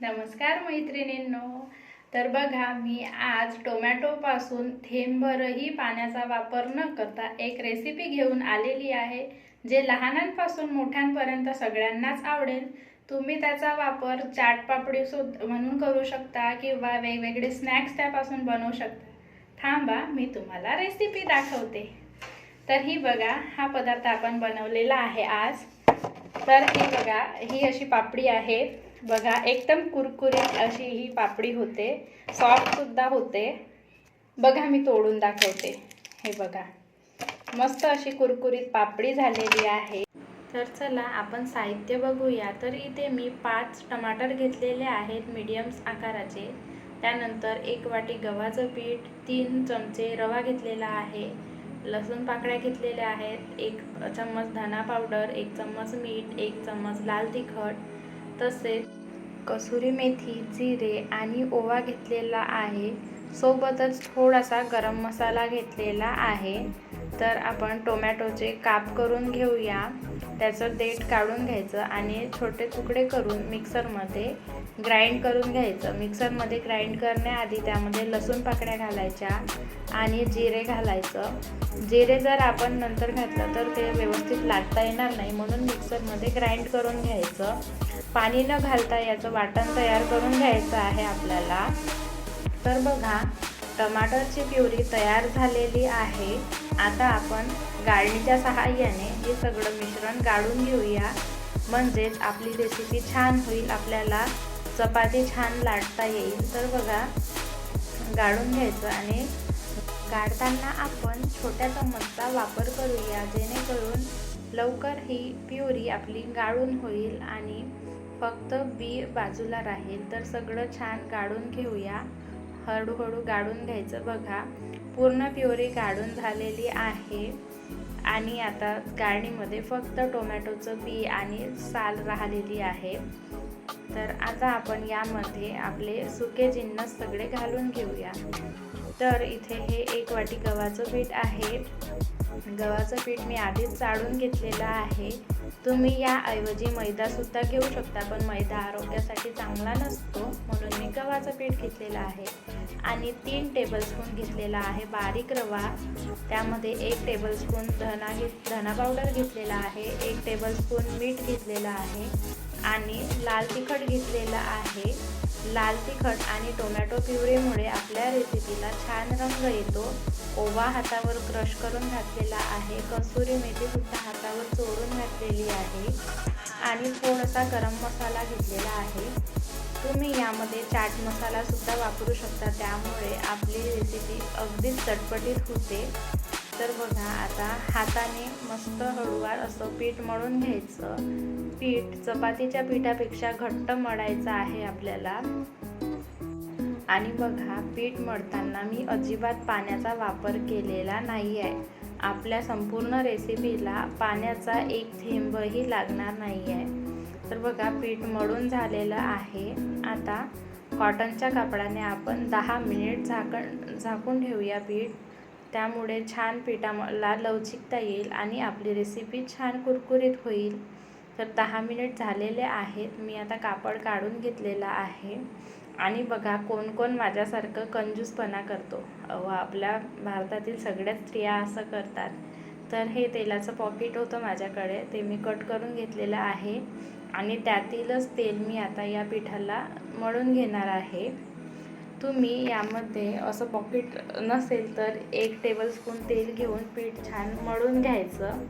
नमस्कार मैत्रिणींनो. तर बघा मी आज टोमॅटोपासून थेंबभरही पाण्याचा वापर न करता एक रेसिपी घेऊन आलेली आहे जे लहानांपासून मोठ्यांपर्यंत सगळ्यांनाच आवडेल. तुम्ही त्याचा वापर चाट पापडी सुद्धा म्हणून करू शकता किंवा वेगवेगळे स्नॅक्स त्यापासून बनवू शकता. थांबा मी तुम्हाला रेसिपी दाखवते. तर ही बघा हा पदार्थ आपण बनवलेला आहे आज. तर ही बघा ही अशी पापडी आहे. बघा एकदम कुरकुरीत अशी ही पापडी होते. सॉफ्टसुद्धा होते. बघा मी तोडून दाखवते. हे बघा. मस्त अशी कुरकुरीत पापडी झालेली आहे. तर चला आपण साहित्य बघूया. तर इथे मी पाच टमाटर घेतलेले आहेत मीडियम्स आकाराचे. त्यानंतर एक वाटी गव्हाचं पीठ तीन चमचे रवा घेतलेला आहे. लसूण पाकळ्या घेतलेल्या आहेत. एक चम्मच धना पावडर एक चम्मच मीठ एक चम्मच लाल तिखट. तसेच कसुरी मेथी जिरे आणि ओवा घेतलेला आहे. सोबतच थोडासा गरम मसाला घेतलेला आहे. तर आपण टोमॅटोचे काप करून घेऊया. त्याचं देठ काढून घ्यायचं आणि छोटे तुकडे करून मिक्सरमध्ये ग्राइंड करून घ्यायचं. मिक्सरमध्ये ग्राइंड करण्याआधी त्यामध्ये लसूण पाकड्या घालायच्या आणि जिरे घालायचं. जिरे जर आपण नंतर घातलं तर ते व्यवस्थित लागता येणार नाही म्हणून मिक्सरमध्ये ग्राइंड करून घ्यायचं. पाणी न घालता याचं वाटण तयार करून घ्यायचं आहे आपल्याला. तर बघा टमाटरची प्युरी तयार झालेली आहे. आता आपण गाळणीच्या सहाय्याने हे सगळं मिश्रण गाळून घेऊया. म्हणजेच आपली रेसिपी छान होईल आपल्याला. चपाती छान लाटता येईल. तर बघा गाळून घ्यायचं आणि गाळताना आपण छोट्या चम्मचचा वापर करूया जेणेकरून लवकर ही प्युरी आपली गाळून होईल आणि फक्त बी बाजूला राहील. तर सगळं छान गाळून घेऊया. हळूहळू गाळून घ्यायचं. बघा पूर्ण प्युरी गाळून झालेली आहे. आणि आता गाळणीमध्ये फक्त टोमॅटोचं बी आणि साल राहिलेली आहे. तर आता आपण यामध्ये आपले सुके जिन्नस सगळे घालून घेऊया. तर इथे हे एक वाटी गव्हाचं पीठ आहे. गव्हाचं पीठ मी आधीच चाळून घेतलेलं आहे. तुम्ही याऐवजी मैदासुद्धा घेऊ शकता पण मैदा आरोग्यासाठी चांगला नसतो. म्हणून मी गव्हाचं पीठ घेतलेलं आहे. आणि तीन टेबलस्पून घेतलेला आहे बारीक रवा. त्यामध्ये एक टेबलस्पून धना घे धना पावडर घेतलेला आहे एक टेबलस्पून मीठ घेतलेलं आहे. आणि लाल तिखट घेतलेलं आहे. लाल तिखट आणि टोमॅटो प्युरीमुळे आपल्या रेसिपीला छान रंग येतो. ओवा हातावर क्रश करून घातलेला आहे. कसुरी मेथीसुद्धा हातावर चोरून घातलेली आहे. आणि थोडासा गरम मसाला घेतलेला आहे. तुम्ही यामध्ये चाट मसालासुद्धा वापरू शकता. त्यामुळे आपली रेसिपी अगदीच चटपटीत होते. तर बघा आता हाताने मस्त हळूवार असं पीठ मळून घ्यायचं. पीठ चपातीच्या पिठापेक्षा घट्ट मळायचं आहे आपल्याला. आणि बघा पीठ मळताना मी अजिबात पाण्याचा वापर केलेला नाही आहे आपल्या संपूर्ण रेसिपीला पाण्याचा एक थेंबही लागणार नाही आहे तर बघा पीठ मळून झालेलं आहे. आता कॉटनच्या कापडाने आपण दहा मिनिट झाकण झाकून ठेवूया पीठ. त्यामुळे छान पिठाला लवचिकता येईल आणि आपली रेसिपी छान कुरकुरीत होईल. तर दहा मिनिट झालेले आहेत. मी आता कापड काढून घेतलेला आहे. आणि बघा कोण कोण माझ्यासारखं कंजूसपणा करतो. व आपल्या भारतातील सगळ्याच स्त्रिया असं करतात. तर हे तेलाचं पॉकेट होतं माझ्याकडे. ते मी कट करून घेतलेलं आहे. आणि त्यातीलच तेल मी आता या पिठाला मळून घेणार आहे. तुम्ही यामध्ये असं पॉकेट नसेल तर एक टेबलस्पून तेल घेऊन पीठ छान मळून घ्यायचं.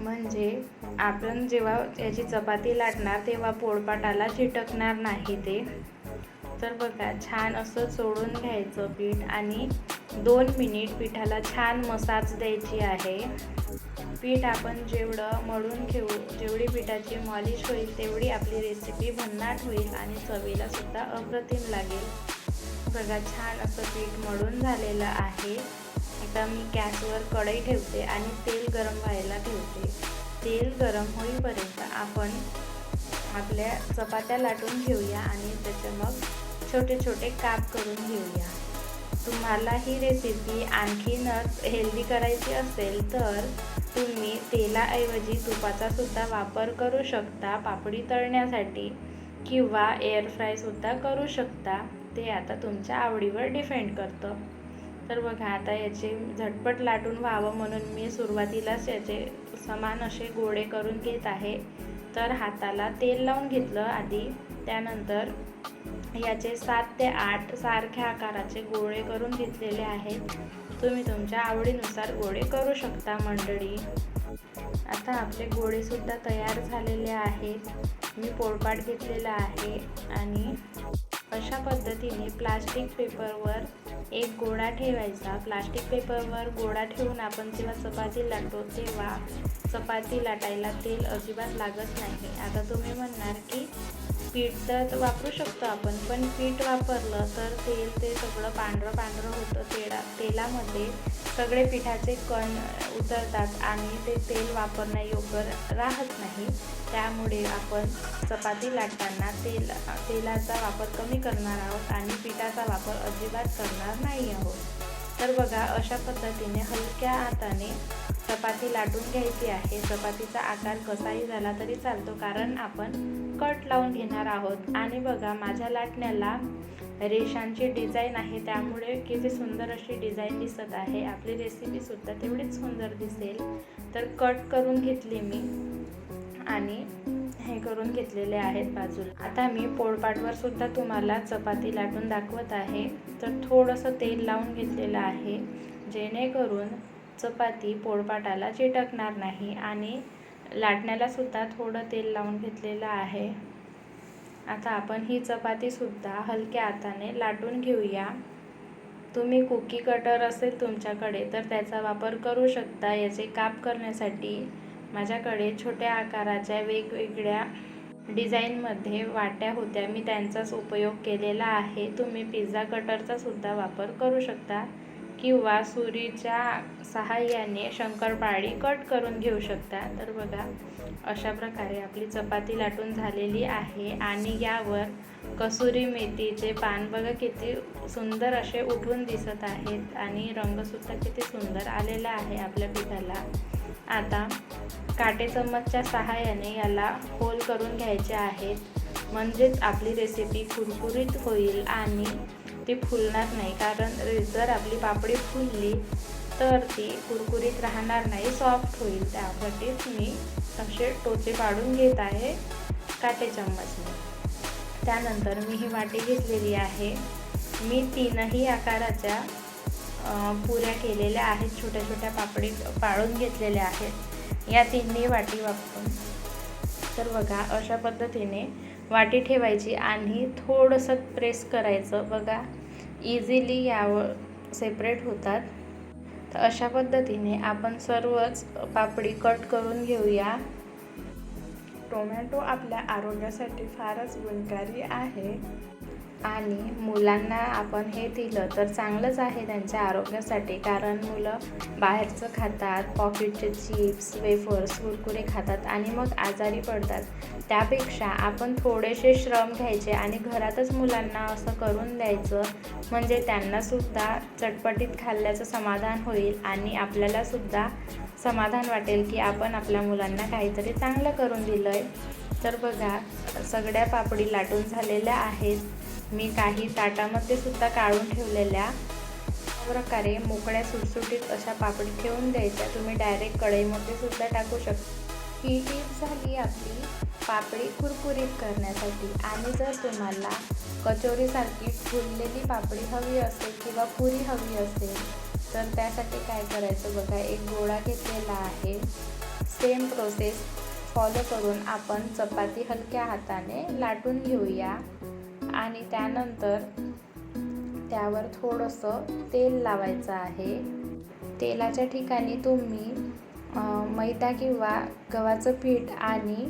म्हणजे आपण जेव्हा याची चपाती लाटणार तेव्हा पोळपाटाला चिटकणार नाही ते. तर बघा छान असं चोळून घ्यायचं पीठ आणि दोन मिनिट पिठाला छान मसाज द्यायची आहे. पीठ आपण जेवढं मळून घेऊ जेवढी पिठाची मॉलिश होईल तेवढी आपली रेसिपी भन्नाट होईल आणि चवीला सुद्धा अप्रतिम लागेल. बघा छान असं पीठ मळून झालेलं आहे. आता मी गॅसवर कढई ठेवते आणि तेल गरम व्हायला ठेवते. तेल गरम होईपर्यंत आपण आपल्या चपात्या लाटून घेऊया आणि त्याचे मग छोटे छोटे काप करून घेऊया. तुम्हाला ही रेसिपी आणखीनच हेल्दी करायची असेल तर तुम्ही तेलाऐवजी तुपाचा सुद्धा वापर करू शकता पापडी तळण्यासाठी किंवा एअर फ्रायसुद्धा करू शकता. ते आता तुमच्या आवडीवर डिपेंड करतं. तर बघा आता याचे झटपट लाटून व्हावं म्हणून मी सुरुवातीलाच याचे समान असे गोळे करून घेत आहे. तर हाताला तेल लावून घेतलं आधी. त्यानंतर याचे सात ते आठ सारख्या आकाराचे गोळे करून घेतलेले आहेत. तुम्ही तुमच्या आवडीनुसार गोळे करू शकता मंडळी. आता आपले गोळेसुद्धा तयार झालेले आहेत. मी पोळपाट घेतलेला आहे आणि अशा पद्धतीने प्लास्टिक पेपरवर एक गोळा ठेवायचा. प्लास्टिक पेपरवर गोळा ठेवून आपण जेव्हा चपाती लाटतो तेव्हा चपाती लाटायला तेल अजिबात लागत नाही. आता तुम्ही म्हणणार की पीठ तर वापरू शकतो आपण पण पीठ वापरलं तर तेल ते सगळं पांढरं पांढरं होतं तेला तेलामध्ये सगळे पिठाचे कण उतरतात आणि ते तेल वापरण्यायोग्य राहत नाही. त्यामुळे आपण चपाती लाटताना तेल तेलाचा वापर कमी करणार आहोत आणि पिठाचा वापर अजिबात करणार नाही आहोत. तर बघा अशा पद्धतीने हलक्या हाताने चपाती लाटून घ्यायची आहे. चपातीचा आकार कसाही झाला तरी चालतो कारण आपण कट लावून घेणार आहोत. आणि बघा माझ्या लाटण्याला रेषांची डिझाईन आहे त्यामुळे किती सुंदर अशी डिझाईन दिसत आहे. आपली रेसिपीसुद्धा तेवढीच सुंदर दिसेल. तर कट करून घेतली मी आणि हे करून घेतलेले आहेत बाजूला. आता मी पोळपाटवर सुद्धा तुम्हाला चपाती लाटून दाखवत आहे. तर थोडंसं तेल लावून घेतलेलं आहे जेणेकरून चपाती पोळपाटाला चिटकणार नाही आणि लाटण्याला सुद्धा थोडं तेल लावून घेतलेलं आहे. आता आपण ही चपातीसुद्धा हलक्या हाताने लाटून घेऊया. तुम्ही कुकी कटर असेल तुमच्याकडे तर त्याचा वापर करू शकता. याचे काप करण्यासाठी माझ्याकडे छोट्या आकाराच्या वेगवेगळ्या डिझाईनमध्ये वाट्या होत्या. मी त्यांचाच उपयोग केलेला आहे. तुम्ही पिझ्झा कटरचासुद्धा वापर करू शकता. किंवा सुरीच्या सहाय्याने शंकरपाळी कट करून घेऊ शकता. तर बघा अशा प्रकारे आपली चपाती लाटून झालेली आहे आणि यावर कसुरी मेथीचे पान बघा किती सुंदर असे उठून दिसत आहेत आणि रंगसुद्धा किती सुंदर आलेला आहे आपल्या पिठाला. आता काटे चम्मचच्या सहाय्याने याला होल करून घ्यायचे आहेत. म्हणजेच आपली रेसिपी कुरकुरीत होईल आणि ती फुलणार नाही. कारण जर आपली पापडी फुलली तर ती कुरकुरीत राहणार नाही सॉफ्ट होईल. त्यासाठीच मी असे टोचे पाडून घेत आहे काटे चम्मचने. त्यानंतर मी ही वाटी घेतलेली आहे. मी तीनही आकाराच्या पुऱ्या केलेल्या आहेत. छोट्या छोट्या पापडी पाळून घेतलेल्या आहेत. या तिन्ही वाटी वापरून. तर बघा अशा पद्धतीने वाटी ठेवायची आणि थोडंसं प्रेस करायचं. बघा इझिली यावर सेपरेट होतात. तर अशा पद्धतीने आपण सर्वच पापडी कट करून घेऊया. टोमॅटो आपल्या आरोग्यासाठी फारच गुणकारी आहे. आणि मुलांना आपण हे दिलं तर चांगलंच आहे त्यांच्या आरोग्यासाठी. कारण मुलं बाहेरचं खातात पॉकेटचे चिप्स वेफर्स कुरकुरे खातात आणि मग आजारी पडतात. त्यापेक्षा आपण थोडेसे श्रम घ्यायचे आणि घरातच मुलांना असं करून द्यायचं. म्हणजे त्यांनासुद्धा चटपटीत खाल्ल्याचं समाधान होईल आणि आपल्यालासुद्धा समाधान वाटेल की आपण आपल्या मुलांना काहीतरी चांगलं करून दिलं आहे तर बघा सगळ्या पापडी लाटून झालेल्या आहेत. मी काही ताटामध्ये सुद्धा काढून ठेवलेल्या प्रकारे मोकळ्या सुटसुटीत अशा पापडी ठेवून द्यायच्या. तुम्ही डायरेक्ट कढईमध्ये सुद्धा टाकू शकता. ही टीप झाली आपली पापडी कुरकुरीत करण्यासाठी. आणि जर तुम्हाला कचोरीसारखी फुललेली पापडी हवी असेल किंवा पुरी हवी असेल तर त्यासाठी काय करायचं बघा एक गोळा घेतलेला आहे. सेम प्रोसेस फॉलो करून आपण चपाती हलक्या हाताने लाटून घेऊया. आणि त्यानंतर त्यावर थोडंसं तेल लावायचं आहे. तेलाच्या ठिकाणी तुम्ही मैदा किंवा गव्हाचं पीठ आणि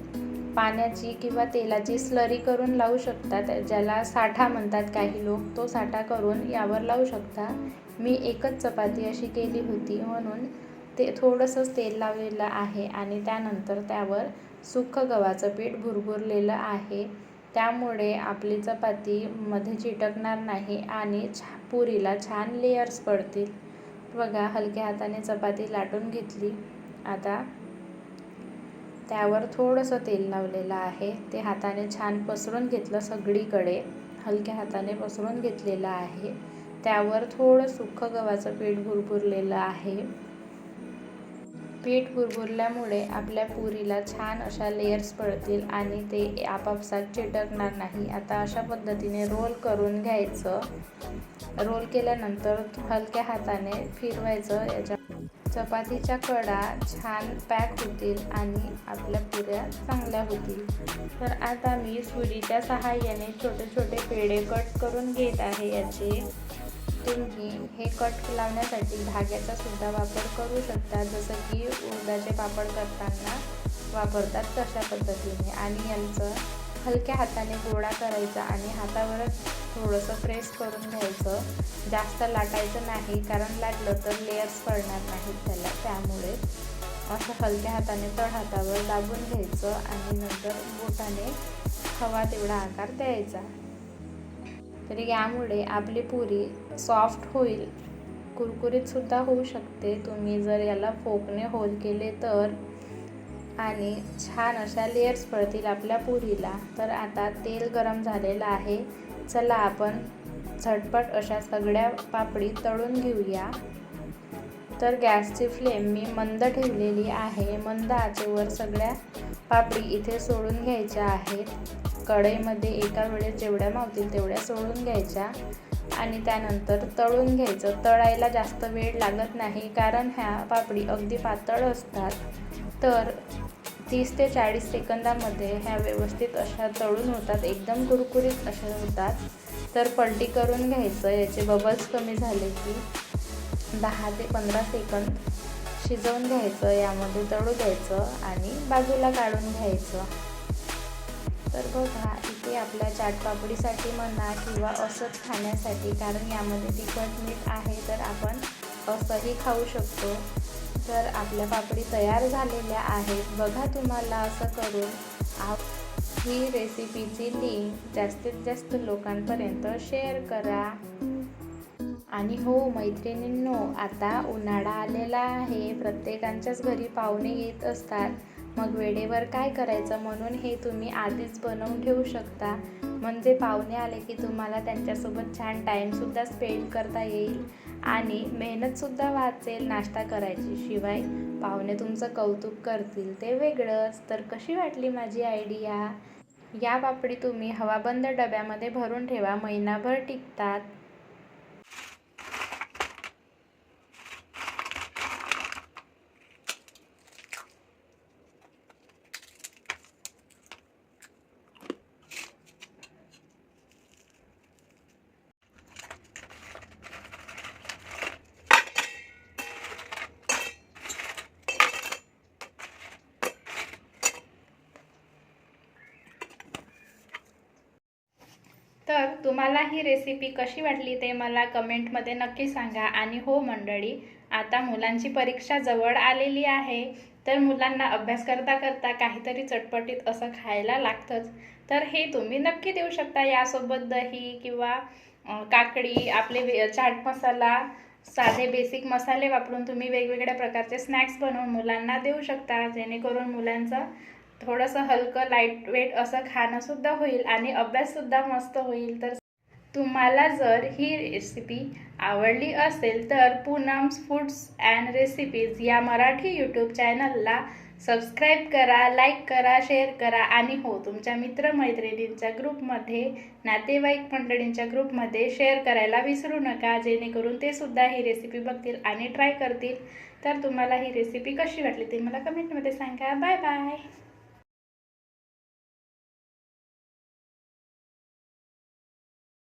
पाण्याची किंवा तेलाची स्लरी करून लावू शकतात ज्याला साठा म्हणतात काही लोक तो साठा करून यावर लावू शकता. मी एकच चपाती अशी केली होती म्हणून ते थोडंसंच तेल लावलेलं आहे आणि त्यानंतर त्यावर सुक्खं गव्हाचं पीठ भुरभुरलेलं आहे. त्यामुळे आपली चपाती मध्ये चिटकणार नाही आणि छा पुरीला छान लेयर्स पडतील. बघा हलक्या हाताने चपाती लाटून घेतली. आता त्यावर थोडंसं तेल लावलेलं आहे. ते हाताने छान पसरून घेतलं सगळीकडे. हलक्या हाताने पसरून घेतलेलं आहे. त्यावर थोडं सुक्खं गव्हाचं पीठ भुरभुरलेलं आहे. पीठ बुरबुरल्यामुळे आपल्या पुरीला छान अशा लेयर्स पडतील आणि ते आपापसात चिटकणार नाही. आता अशा पद्धतीने रोल करून घ्यायचं. रोल केल्यानंतर हलक्या हाताने फिरवायचं. याच्या चपातीच्या कडा छान पॅक होतील आणि आपल्या पुऱ्या चांगल्या होतील. तर आता मी सुरीच्या सहाय्याने छोटे छोटे पेढे कट करून घेत आहे याचे. तुम्ही हे कट लावण्यासाठी धाग्याचा सुद्धा वापर करू शकता. जसं की उडदाचे पापड करताना वापरतात तशा पद्धतीने. आणि यांचं हलक्या हाताने गोळा करायचा आणि हातावरच थोडंसं प्रेस करून घ्यायचं. जास्त लाटायचं नाही कारण लाटलं तर लेयर्स पडणार नाहीत त्याला. त्यामुळे असं हलक्या हाताने तळ हातावर दाबून घ्यायचं आणि नंतर बोटाने हवा तेवढा आकार द्यायचा. तर यामुळे आपली पुरी सॉफ्ट होईल. कुरकुरीतसुद्धा होऊ शकते. तुम्ही जर याला फोकने होल केले तर. आणि छान अशा लेयर्स पडतील आपल्या पुरीला. तर आता तेल गरम झालेलं आहे. चला आपण झटपट अशा सगळ्या पापडी तळून घेऊया. तर गॅसची फ्लेम मी मंद ठेवलेली आहे. मंद आचेवर सगळ्या पापडी इथे सोडून घ्यायच्या आहेत. कढईमध्ये एका वेळेस जेवढ्या मावतील तेवढ्या सोडून घ्यायच्या. आणि त्यानंतर तळून घ्यायचं. तळायला जास्त वेळ लागत नाही कारण ह्या पापडी अगदी पातळ असतात. तर तीस ते चाळीस सेकंदामध्ये ह्या व्यवस्थित अशा तळून होतात एकदम कुरकुरीत अशा होतात. तर पलटी करून घ्यायचं याचे बबल्स कमी झाले की दहा ते पंधरा सेकंद शिजवून घ्यायचं यामध्ये तळू द्यायचं आणि बाजूला काढून घ्यायचं. तर बघा इथे आपल्या चाटपापडीसाठी म्हणा किंवा असंच खाण्यासाठी कारण यामध्ये तिखट मीठ आहे तर आपण असंही खाऊ शकतो. तर आपल्या पापडी तयार झालेल्या आहेत. बघा तुम्हाला असं करून. आप ही रेसिपीची लिंक जास्तीत जास्त लोकांपर्यंत शेअर करा. आणि हो मैत्रिणींनो आता उन्हाळा आलेला आहे. प्रत्येकांच्याच घरी पाहुणे येत असतात. मग वेळेवर काय करायचं म्हणून हे तुम्ही आधीच बनवून ठेवू शकता. म्हणजे पाहुणे आले की तुम्हाला त्यांच्यासोबत छान टाईमसुद्धा स्पेंड करता येईल. आणि मेहनतसुद्धा वाचेल नाश्ता करायची शिवाय. पाहुणे तुमचं कौतुक करतील ते वेगळंच. तर कशी वाटली माझी आयडिया या पापडी तुम्ही हवाबंद डब्यामध्ये भरून ठेवा महिनाभर टिकतात तर तुम्हाला ही रेसिपी कशी वाटली ते मला कमेंटमध्ये नक्की सांगा. आणि हो मंडळी आता मुलांची परीक्षा जवळ आलेली आहे. तर मुलांना अभ्यास करता करता काहीतरी चटपटीत असं खायला लागतंच. तर हे तुम्ही नक्की देऊ शकता यासोबत दही किंवा काकडी आपले चाट मसाला साधे बेसिक मसाले वापरून तुम्ही वेगवेगळ्या प्रकारचे स्नॅक्स बनवून मुलांना देऊ शकता. जेणेकरून मुलांचं थोडंसं हलकं लाइट वेट असं खाणंसुद्धा होईल आणि अभ्याससुद्धा मस्त होईल. तर तुम्हाला जर ही रेसिपी आवडली असेल तर पूनम्स फूड्स अँड रेसिपीज या मराठी यूट्यूब चॅनलला सबस्क्राईब करा लाईक करा शेअर करा आणि हो तुमच्या मित्रमैत्रिणींच्या ग्रुपमध्ये नातेवाईक मंडळींच्या ग्रुपमध्ये शेअर करायला विसरू नका. जेणेकरून ते सुद्धा ही रेसिपी बघतील आणि ट्राय करतील. तर तुम्हाला ही रेसिपी कशी वाटली ते मला कमेंटमध्ये सांगा. Bye bye